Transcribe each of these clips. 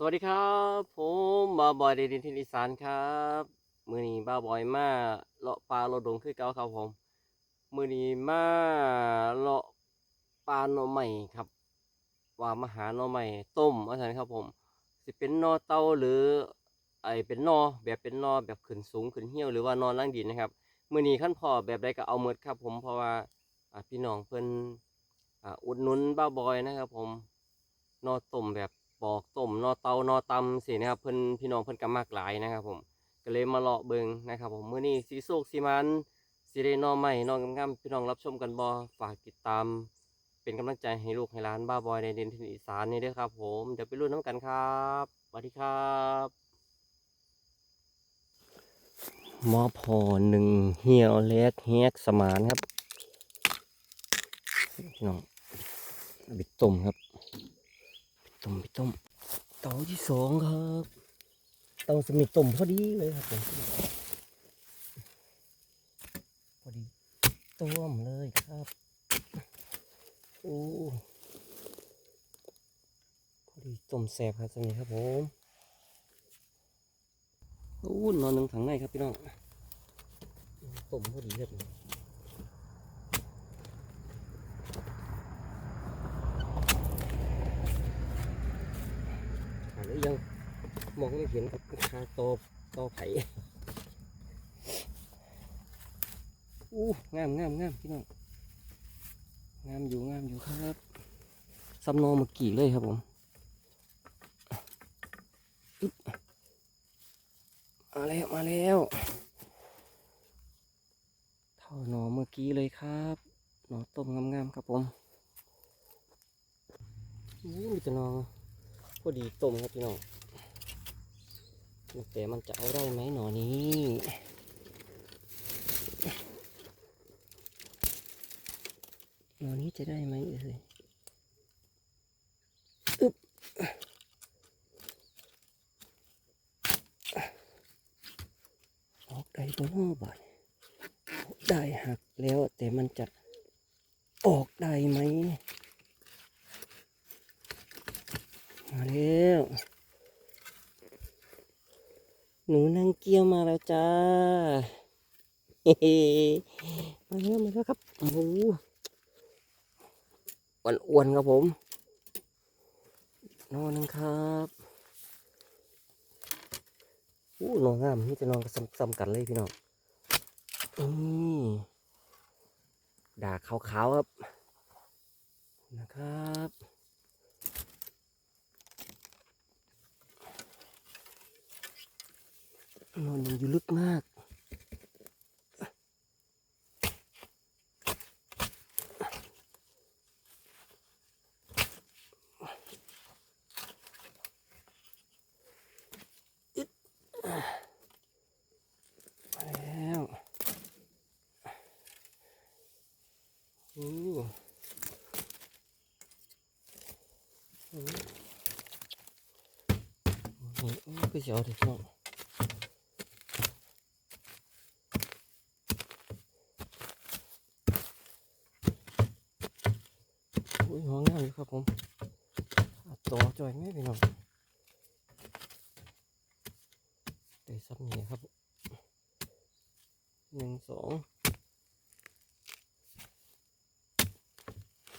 สวัสดีครับผมบาบอยเดดินทินอีสานครับมือนี้บาบอยมาเลาะปลาเลาะดงคือเก่าครับผมมือนี้มาเลาะปลาหน่อใหม่ครับ ว่ามาหาหน่อใหม่ต้มว่าซั่นครับผมสิเป็นนอเต้าหรือไอเป็นนอแบบเป็นนอแบบขึ้นสูงขึ้นเหี่ยวหรือว่านอนล่างดินนะครับมือนี้ขั้นพอแบบใดก็เอาหมดครับ ผมเพราะว่าพี่น้องเพิ่นอ่าอุดหนุนบ้าบอยนะครับ ผมนอต้มแบบ ปอกต้มนอเตานอตำสินะครับเพิ่นพี่น้องเพิ่นก็มากหลายนะครับ ผมก็เลยมาเลาะเบิงนะครับผมมื้อนี้สีโศกสีมันสิได้หนอใหม่นองามๆพี่น้องรับชมกันบ่ฝากติดตาม เป็นกำลังใจให้ลูกให้หลานบ้าบอยในดินถิ่นอีสานนี่ด้วยครับ ผมเดี๋ยวไปรุ่นน้ำกันครับสวัสดีครับมอพอหนึ่งเหี่ยวเล็กเฮกสมานครับพี่น้องบิดต้มครับ ต้มบิต้มเตาที่สองครับเตาสมิตต้มพอดีเลยครับผมพอดีต้มเลยครับโอ้พอดีต้มแสบครับสนี้ครับผมโอ้นอนหนึ่งถังในครับพี่น้องต้มพอดีครับหาได้ ยังมองไม่เห็นคาโตโตไผ่อู้งามงามงามพี่น้องงามอยู่งามอยู่ครับซับโนเมื่อกี้เลยครับผมมาแล้วมาแล้วเท่าหนอเมื่อกี้เลยครับหนอต้มงามๆครับผมนี่มีแต่นอ อดีต้มครับพี่น้องแต่มันจะเอาได้ไหมหนอนี้หนอนี้จะได้ไหมเอ่ยอึ๊บออกได้บ่เนาะบาดได้หักแล้วแต่มันจะออกได้ไหม มาแล้วหนูนางเกี้ยวมาแล้วจ้าเฮ้มาแล้วมาแล้วครับโอ้โหอ้วนๆครับผมนอนนึงครับอู้นอนงามนี่จะนอนซ้ำๆกันเลยพี่น้องนี่ดาขาวๆครับนะครับ นอนยังอยู่ลึกมากมาแล้วอู้อู้นี่โอ้ก็เสียวเด็กน้องอุ้ยหัวงามอยู่ ครับผมอัดต่อจอยไหมพี่น้องได้ซับนี่ครับหนึ่งสอง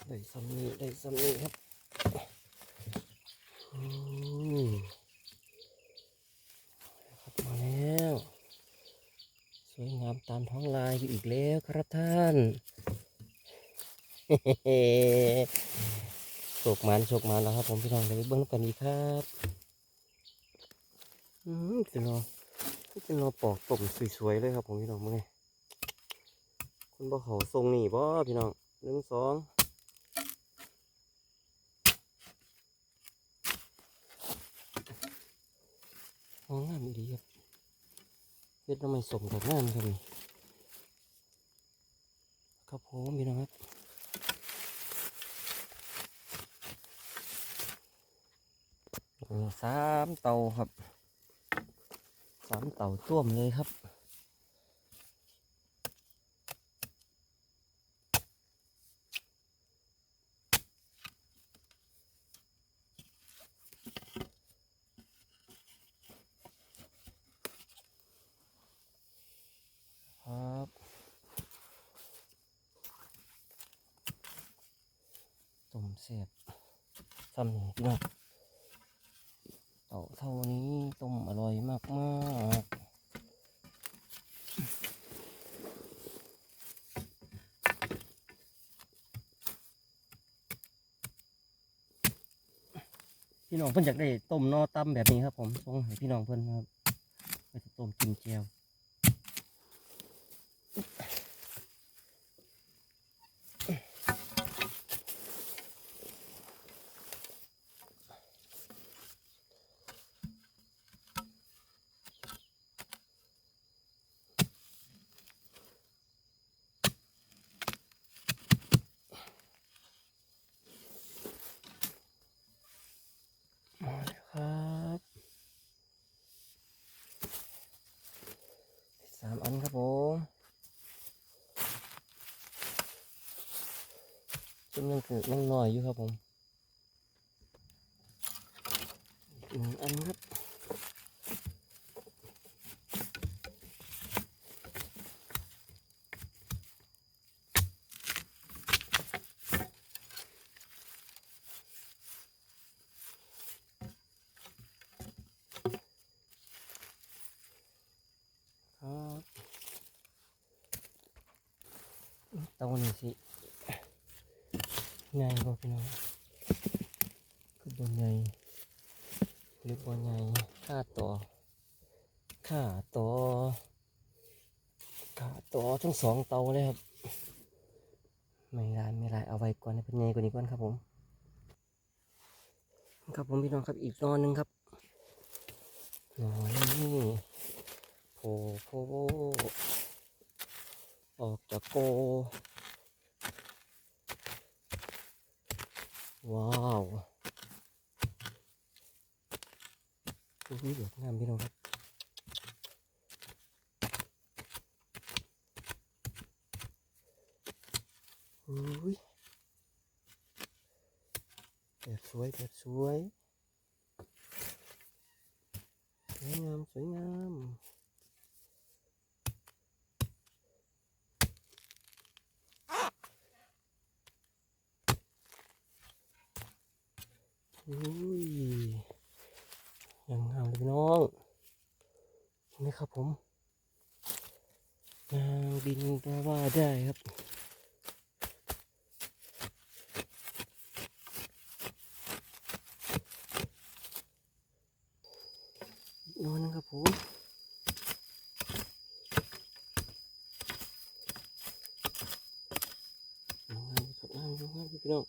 ได้ซัมนี่ได้ซัมนี่ครับครับมาแล้ว สวยงามตามท้องลายอยู่อีกแล้วครับท่าน โชคมันโชคมันแล้วครับ ผมพี่น้องเดี๋ยวไปเบิ้งกันอีครับอืมจะรอนี่เป็นรอปอกต้มสวยๆเลยครับ ผมพี่น้องมึงไงคุณบ่เขาทรงนี่บ่พี่น้องหนึ่งสองอ๋องามดีครับเฮ็ดทำไมสมกับงามครับนี่ครับผมพี่น้องครับ สามเต่าครับสามเต่าต้วมเลยครับต้มเสียบำนี่พี่น้อง เต่าเท่านี้ต้มอร่อยมากมากพี่น้องเพิ่นอยากได้ต้มนอตั้มแบบนี้ครับ ผมส่งให้พี่น้องเพิ่นครับไปต้มกินแจว มาแล้วครับสามอันครับผม จำนวนคือนั่งน้อยอยู่ครับผมอีกหนึ่งอันครับครับเตานี่สิง่ายกว่าพี่น้องคือบนใหญ่หรือบนใหญ่ค่าต่อค่าต่อค่าต่อทั้งสองเตาเลยครับ ไม่ได้ไม่ได้เอาไว้ก่อนให้เป็นใหญ่กว่านี้ก่อนครับผมครับผมพี่น้องครับอีกนอนหนึ่งครับนอนนี่โผล่โผล่ออกจากโก ว้าวอุ้ยเดือดงามพี่น้องครับ อุ้ยแบบสวยแบบสวยสวยงามสวยงามอุ้ยยังงามเลยพี่น้องเห็นไหมครับผมนางบินก็ว่าได้ครับ อีกนอนหนึงครับผมนอนครับนอนนอนพี่น้อง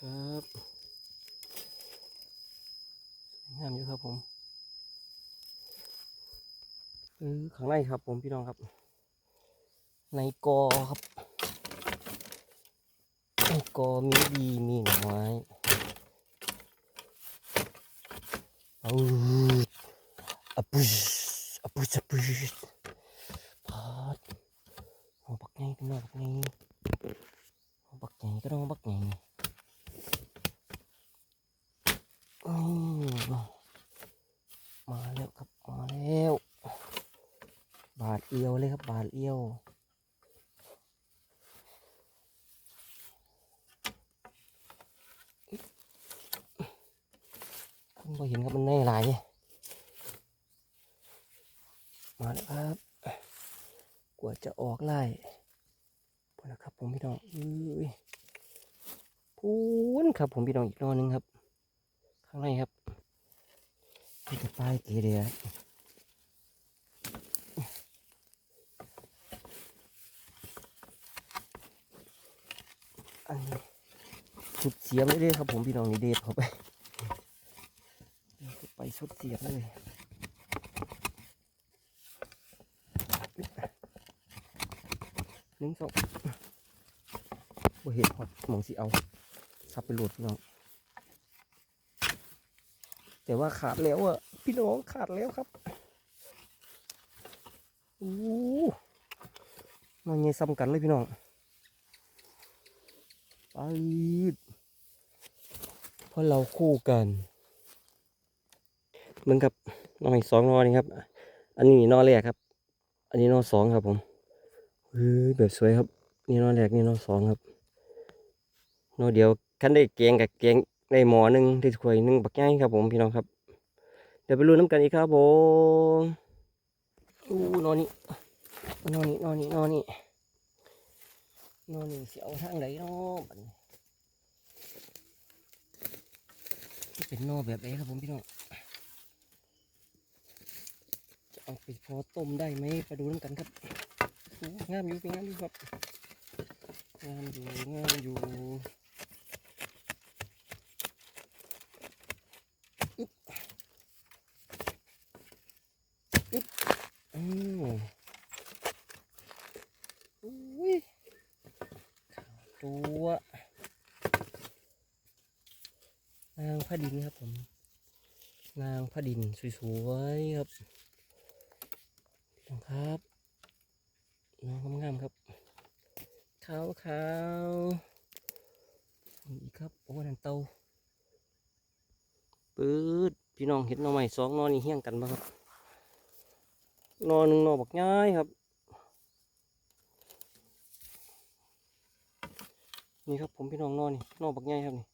ครับสวยงามอยู่ครับผมเออข้างในครับผมพี่น้องครับ ในกอครับในกอมีดีมีหน่อไม้ เอาอะปุชอะปุชอะปุชพาดหัวบักไงเป็นหน้าบักไงหัวบักไงก็ต้องบักไงอืมมาแล้วครับมาแล้ว บาทเอียวเลยครับบาทเอียว คุณพอเห็นครับมันแน่หลายมาแล้วครับ กว่าจะออกไล่พอแล้วครับผมพี่น้องอุ้ยพูน ครับผมพี่น้องอีกนอนหนึงครับ ข้างในครับนี่จะป้ายเกเรียอันนี้สุดเสียบเลยครับผมพี่น้องนี่เดฟเข้าไปเดี๋ยวไปสุดเสียบเลยหนึ่งสองบ่เห็นหอดหมองสิเอา สับไปโหลดพี่น้องแต่ว่าขาดแล้วอะพี่น้องขาดแล้วครับโอ้มาเงยซ้ำกันเลยพี่น้องไปเพราะเราคู่กันเหมือนกับนออีกสองนอนี่ครับ อันนี้นอแรกครับ อันนี้นอสองครับผมเฮ้ยแบบสวยครับ นี่นอแรกนี่นอสองครับ นอเดียวคันได้แกงกับแกงในหมอหนึ่งที่ถวยหนึ่งบักง่ายครับผมพี่น้องครับ เดี๋ยวไปรู้น้ำกันอีกครับผมอู้นอนี่นอนี่นอนี่นอนี่นอนี่สิเอาทางไหนเนาะเป็นนอแบบไหนครับผมพี่น้องจะเอาไปพอต้มได้ไหมไปดูน้ำกันครับงามอยู่เป็นงามอยู่ครับงามอยู่งามอยู่อึ๊บอึ๊บ อุ้ยขาวตัวนางพระดินครับผมนางพระดินสวยๆครับน้องครับน้องงามๆครับขาวขาวนี่อีกครับโอ้นันเตาปื๊ดพี่น้องเห็นหน่อใหม่สองนอนี่เฮี้ยงกันบ้างครับ นอหนึ่งนอบักง่ายครับ นี่ครับผมพี่น้องนอนี่นอบักง่ายครับนี่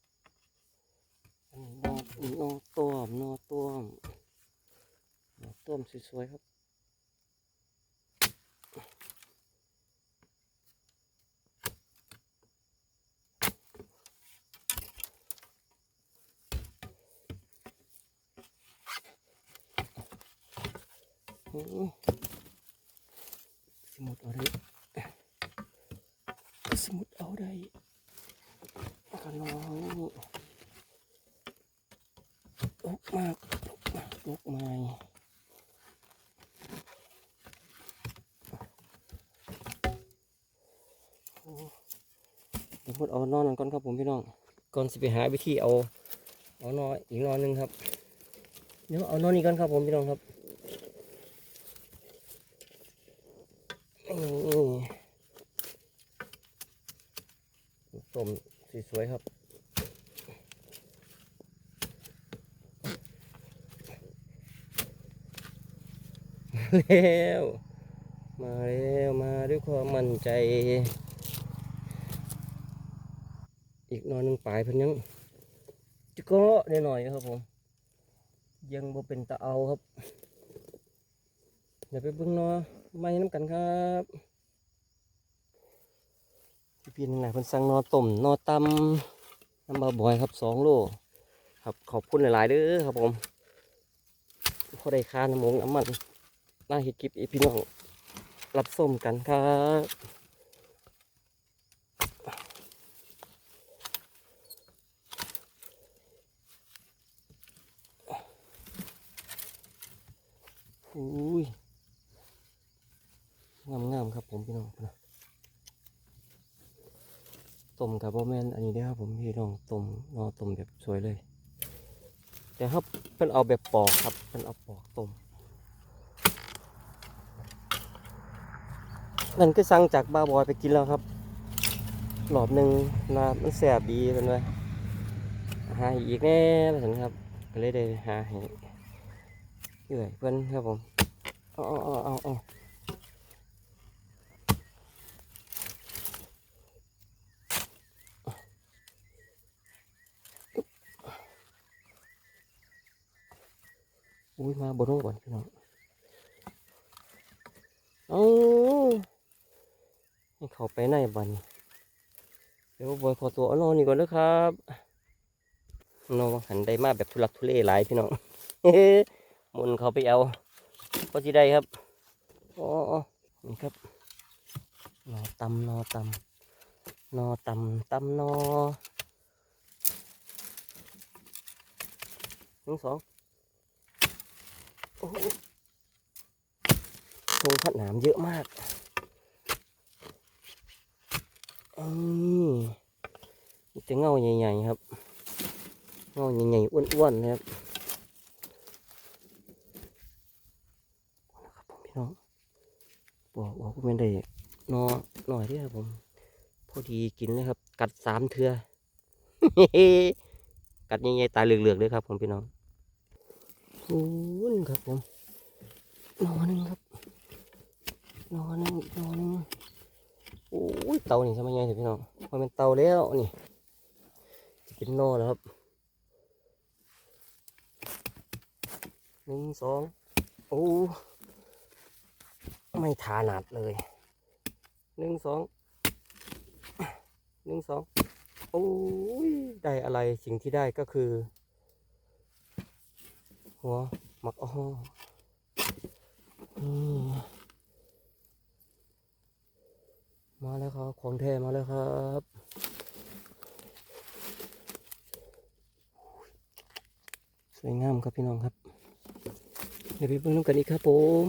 อันนี้หนอนตัวนอต้มนอต้มนอต้มสวยๆครับ สมุดเอาได้สมุดเอาได้แล้วก็น้องลกมากลกมากลกม้โอ้เดี๋ยวพูดเอานอนนั่นก่อนครับผมพี่น้อง ก่อนสิไปหาวิธีเอา เอานอนอีกนอนหนึ่งครับ เดี๋ยวเอานอนนี้ก่อนครับผมพี่น้องครับ นี่ต้มสวยๆครับ แล้ว มาแล้วมาด้วยความมั่นใจ อีกนอนหนึ่งปลายเพิ่นยังจะก็ได้หน่อยครับผม ยังบ่เป็นตะเอาครับเดี๋ยวไปเบิ่งนอไม่น้ำกันครับพี่พี่นึงไหนะเพิ่นสั่งนอต้มนอตำน้ำบาบอยครับสองโลครับขอบคุณหลาย ๆเด้อครับผมพอได้ค่าน้ำมงน้ำมัน น่าเห็ดกิบอีพี่น้องรับส้มกันครับอุ้ยงามๆครับผมพี่น้องนะต้มกับโบแมนอันนี้เด้ครับผมพี่น้องต้มนอต้มแบบสวยเลย แต่ครับเป็นเอาแบบปอกครับเป็นเอาปอกต้ม นั่นก็สั่งจากบาบอยไปกินแล้วครับ หลอบหนึ่งนะมันแสบดีเป็นไงหาอีกแน่เห็นครับก็เลยได้หาให้เอื่อยเพื่อนครับผมอาเอาเอาเอาเอาอุ้ยมาบนห้องก่อนพี่น้องเอา ให้เขาไปไหนบัดนเดี๋ยวบอยขอตัวอนอนนี่ก่อนนะครับนอนหันได้มาแบบทุลักทุเลหลายพี่น้องหมุนเขาไปเอาก็ที่ได้ครับอ๋ออ๋อนี่ครับนอตำนอตำนอตำตำนอหนึ่งสองโอ้โหทงพัดหนามเยอะมาก อืมมีแต่เงาใหญ่ๆครับ เงาใหญ่ๆอ้วนๆนะครับนะครับผมพี่น้องบอกบอกว่าเป็นได้นอหน่อยเดียวครับผม พอดีกินเลยครับ กัดสามเทือกัดใหญ่ๆตาเหลือกๆเลยครับผมพี่น้องโอ้ยครับผมนอหนึ่งครับนอหนึ่งอีกนอหนึ่ง โอ้ยเตานี่ทำไมไงเถอะพี่น้องมันเป็นเตาแล้วนี่จะเป็นนอแล้วครับหนึ่งสองโอ้ไม่ทานาดเลยหนึ่งสองหนึ่งสองโอ้ยได้อะไรสิ่งที่ได้ก็คือ หัวหมักอ้ออื มาแล้วครับ ของแท้มาแล้วครับสวยงามครับพี่น้องครับ เดี๋ยวไปเบิ่งน้ำกันอีกครับผม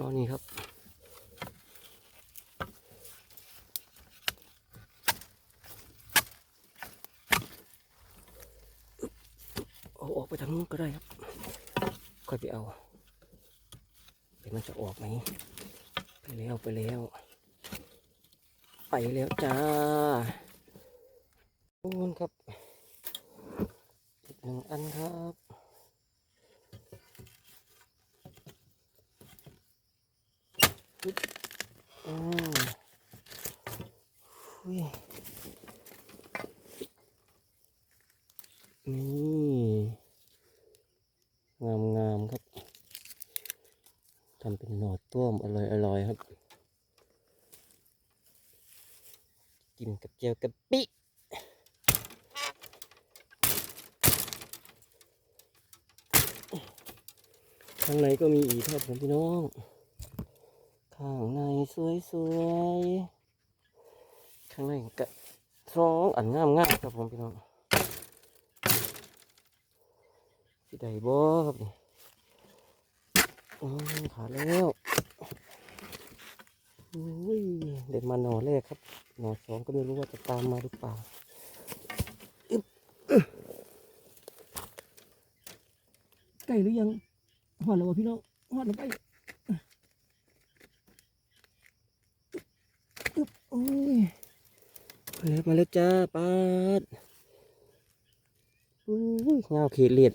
รอนี่ครับเอาออกไปทางนู้นก็ได้ครับ ค่อยไปเอา มันจะออกไหมไปแล้วไปแล้ว ไปแล้วจ้านู่นครับอีกหนึ่งอันครับปึ๊บอืมอุ้ยนี่งามงามๆครับทำเป็นหนอดต้วมอร่อยอร่อยๆครับ กินกับเจียวกะปิข้างในก็มีอีกครับผมพี่น้อง ข้างในสวยๆ ข้างในกะสองอันงามงามๆครับผมพี่น้องสิได้บ่ครับนี่อืมขาแล้ว อุ้ยเด็ดมาหน่อแรกครับ หน่อสองก็ไม่รู้ว่าจะตามมาหรือเปล่าใกล้หรือยังหอดแล้วพี่น้องหอดแล้วไปโอ้ยมาแล้วมาแล้วจ้าปาดอุ้ยเงาเขตเลียด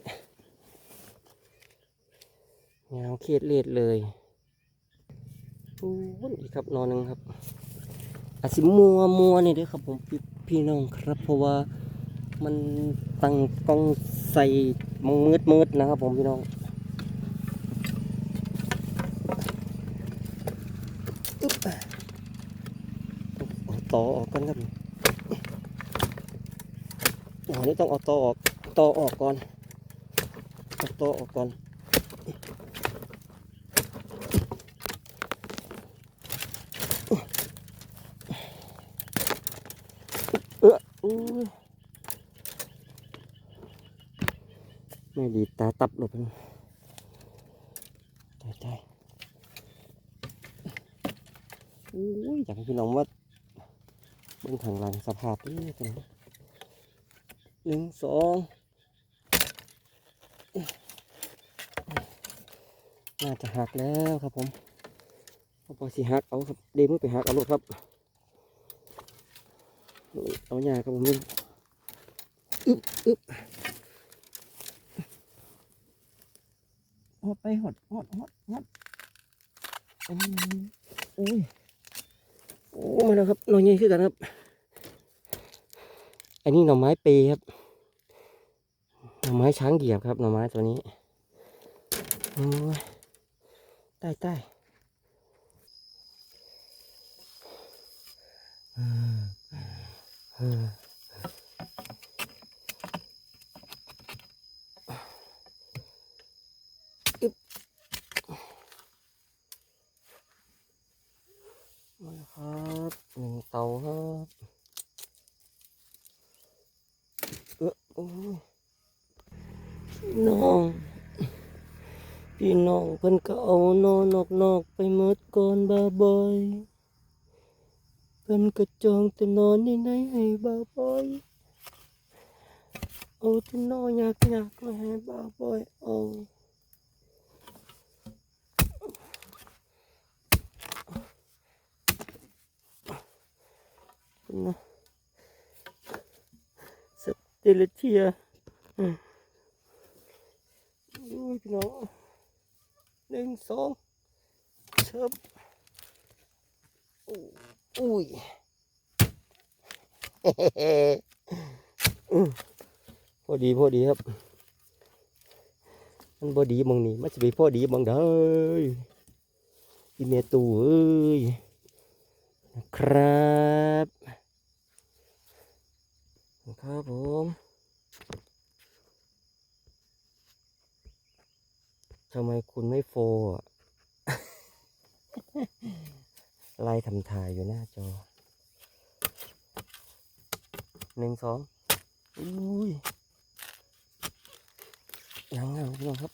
เงาเขตเลียดเลย อู้ยอีกครับนอหนึ่งครับอาจสิมัวมัวนี่เด้อครับผมพี่พี่น้องครับ เพราะว่ามันตั้งกล้องใส่มืดมืดนะครับ ผมพี่น้องต่อออกก่อนครับอ๋อนี่ต้องเอาต่อออกต่อออกก่อนเอาต่อออกก่อนเอออู้ยไม่ดี ตับหลบมันตายตายอู้ยอยากให้พี่น้องว่าเบื้องทางหลังสภาพนี่เป็นไงหนึ่งสองน่าจะหักแล้วครับผมพอสิหักเอาครับเดมือไปหักเอาลูกครับ เอาหญ้าครับผมนี่อึ๊บอึ๊บหอ ดไปหดหดหดหอดอืมโอ้ยโอ้มาแล้วครับหน่อยใหญ่ขึ้นกันครับ อันนี้หน่อไม้เปรย์ครับหน่อไม้ช้างเหยียบครับหน่อไม้ตัวนี้โอ้ยใต้ใต้อืมอืมอึ๊บมาแล้ว ครับหนึ่งเตาครับเออโอ้ยน้องพี่น้องเพิ่นก็เอานอนอกนอกไปหมดก่อนบาบอยเพิ่นก็จองแต่นอนนี่ไหนให้บาบอยเอาแต่นอนยากยากมาให้บาบอยเอา นะสเจลเทียอืมพี่น้องหนึ่งสองเชิบอุ้ยพอดีพอดีครับ มันพอดีบางนี้มันจะไปพอดีบางเด้ออีเมตูเอ้ยนะครับ ครับผมทำไมคุณไม่โฟอะไล่ทำถ่ายอยู่หน้าจอหนึ่งสองอุ้ยยังไงพี่น้องครับ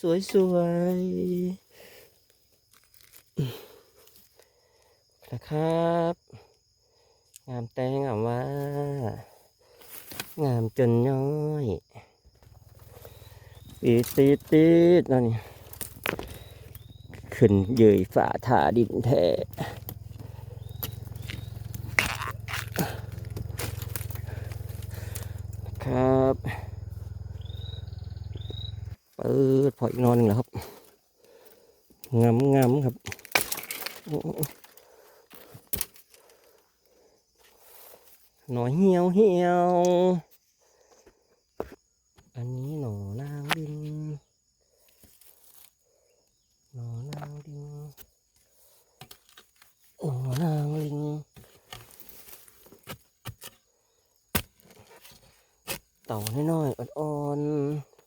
สวยสวยๆนะครับ งามแต่งามว่า งามจนย้อยปีตีตีนั่นนี่ขึ้นเยื่อยฝ่าถาดินแท้ครับเปิดพออีกนอนหนึ่งแล้วครับงามงามครับโอ้ หน่อเหี่ยวเหี่ยว อันนี้างดิน หน่อนางดินหน่อนางลิงเต่าน้อยๆอ่อนๆ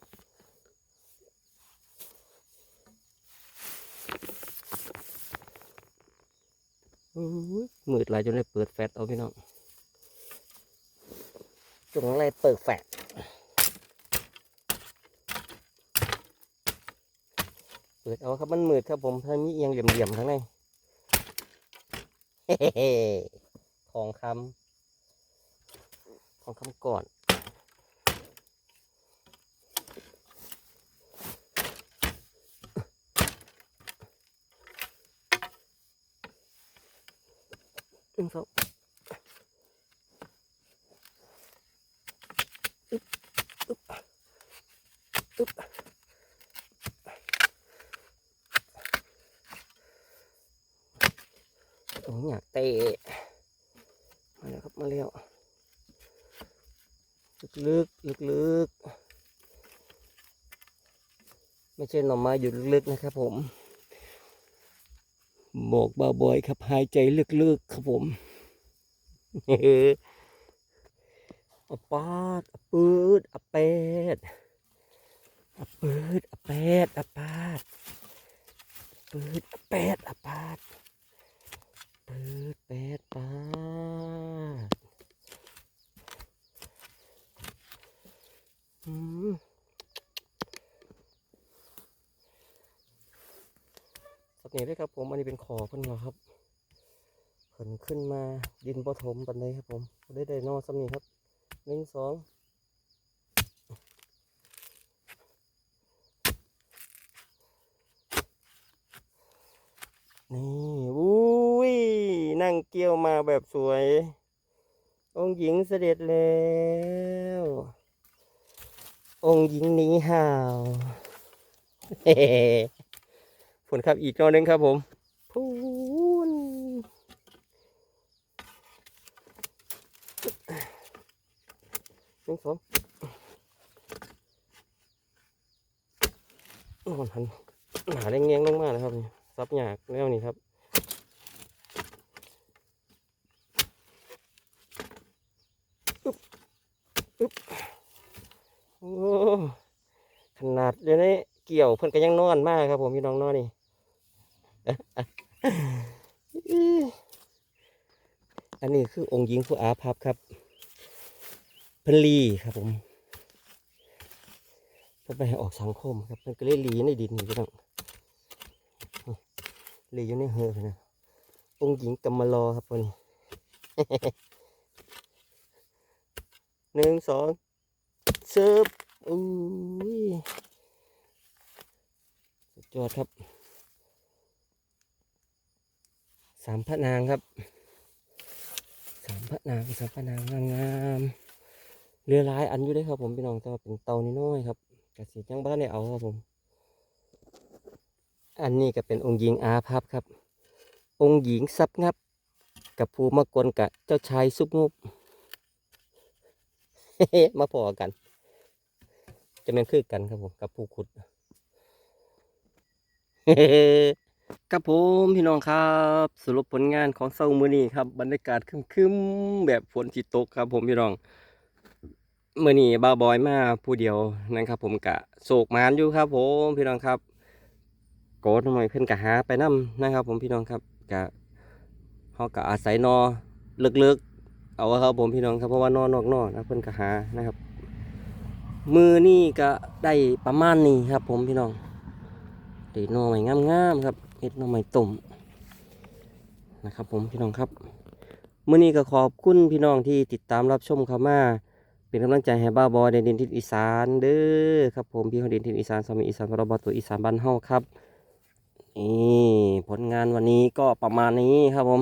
อู้ยมืดหลายจนได้เปิดแฟลชเอาพี่น้องจงอะไรเปิดแฟลช เปิดเอาครับมันมืดครับผมถ้ามีเอียงเหลี่ยมๆทั้งในเฮ้ๆทองคำทองคำก่อน หนึ่งสองอึ๊บอึ๊บอึ๊บโอ้ยอยากเตะมาแล้วครับมาแล้วลึกลึกลึกไม่ใช่หน่อไม้อยู่ลึกๆนะครับผม บอกบาบอยครับหายใจลึกๆครับผมอปาดอปืดอเปดอะปืดอะเป็ดอะปาดปืดอะเป็ดอะปาด เปิดแปดปาดอืมสักนี้ ด้วยครับ ผมอันนี้เป็นขอเพิ่นเหรอครับเพิ่นขึ้นมาดินปฐมปันเลยครับ ผมได้ได้นอสักนี้ครับหนึ่งสองนี่อุ้ยนั่งเกี่ยวมาแบบสวย องค์หญิงเสด็จแล้ว องค์หญิงหนีห่าวเฮ้ ผลครับอีกนอหนึงครับผมพูนหนึ่งสองโอ้โหหันหนาแรงเงี้ยงลงมานะครับนี่ซับหยากแล้วนี่ครับโอ้ขนาดเดี๋ยวนี้เกี่ยวเพิ่นก็ยังนอนมากครับผมพี่น้องนอนนี่ อันนี้คือองค์หญิงผู้อาภัพครับเพิ่นลีครับผมเพิ่นไปออกสังคมครับเพิ่นก็เลยลีในดินนี่พี่น้องลีอยู่ในเฮือนะองค์หญิงกำมารอครับคนนี้หนึ่งสองเซิร์ฟอุ้ยสุดยอดครับ สามพระนางครับ สามพระนางสามพระนางงามๆเรือหลายอันอยู่ด้ครับผมพี่น้องแต่ว่าเป็นเตาน้อยครับกสิยังบ้านได้เอาครับผม อันนี้ก็เป็นองค์หญิงอาภัพครับ องค์หญิงซับงับ กับภูมากวนกับเจ้าชายซุบงุบมาพอกัน จะเป็นคือกันครับผมกับผู้ขุด ครับผมพี่น้องครับ สรุปผลงานของเซามือนี้ครับ บรรยากาศคึมๆแบบฝนจิตกครับ ผมพี่น้องมือนี้บาบอยมาผู้เดียวนะครับ ผมกะโศกมานอยู่ครับ ผมพี่น้องครับโกดหน่อยเพิ่นกะหาไปนํนะครับ ผมพี่น้องครับกะเฮากะอาศัยนอเลิกๆเอาครับ ผมพี่น้องครับเพราะว่านอนนอกนอกนะเพิ่อนกะหานะครับ มือนี่ก็ได้ประมาณนี้ครับ ผมพี่น้องได้หน่อไม้งามๆครับ เห็ดน่อไม้ต้มนะครับ ผมพี่น้องครับเมื้อนี้ก็ขอบคุณพี่น้องที่ติดตามรับชมเขามาเป็นกำลังใจให้บ้าบอยในดินทิศอีสานเด้อครับผมพี่ของดินทิศอีสานสามีอีสานพรบตัวอีสานบ้านเฮาครับนี่ผลงานวันนี้ก็ประมาณนี้ครับผม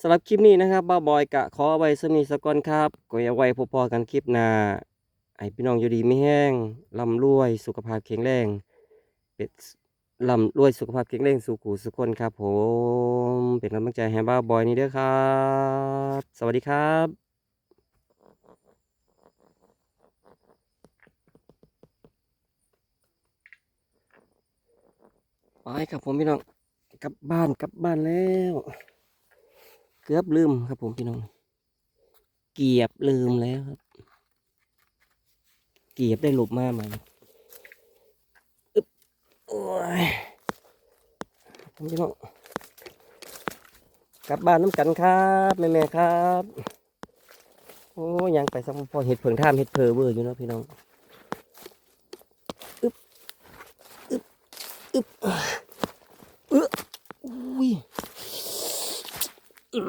สำหรับคลิปนี้นะครับบ้าบอยกะขอไว้สนิทสกอนครับก็อย่าไว้พบพอกันคลิปหน้าไอพี่น้องอยู่ดีไม่แห้งร่ำรวยสุขภาพแข็งแรงเป็น ร่ำรวยสุขภาพแข็งแรงสุขุสุขคนครับ ผมเป็นกำลังใจให้บ้าบอยนี่ด้อครับ สวัสดีครับไปครับผมพี่น้องกลับบ้านกลับบ้านแล้ว เกือบลืมครับผมพี่น้อง เกียบลืมแล้วครับ เกียบได้หลบมาใหม่ โอ้ยพี่น้องกลับบ้านน้ำกันครับแม่แม่ครับ โอ้ยังไปสักพอเห็ดเผิงท่ามเห็ดเพอเวอร์อยู่เนาะพี่น้องอึ๊บอึ๊บอึ๊บเอออุ้ยอื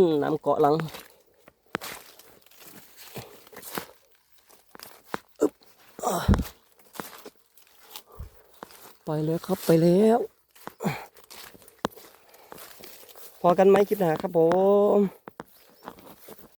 มน้ำเกาะหลังอึบ ไปแล้วครับไปแล้ว พอกันไหมคลิปหนาครับผม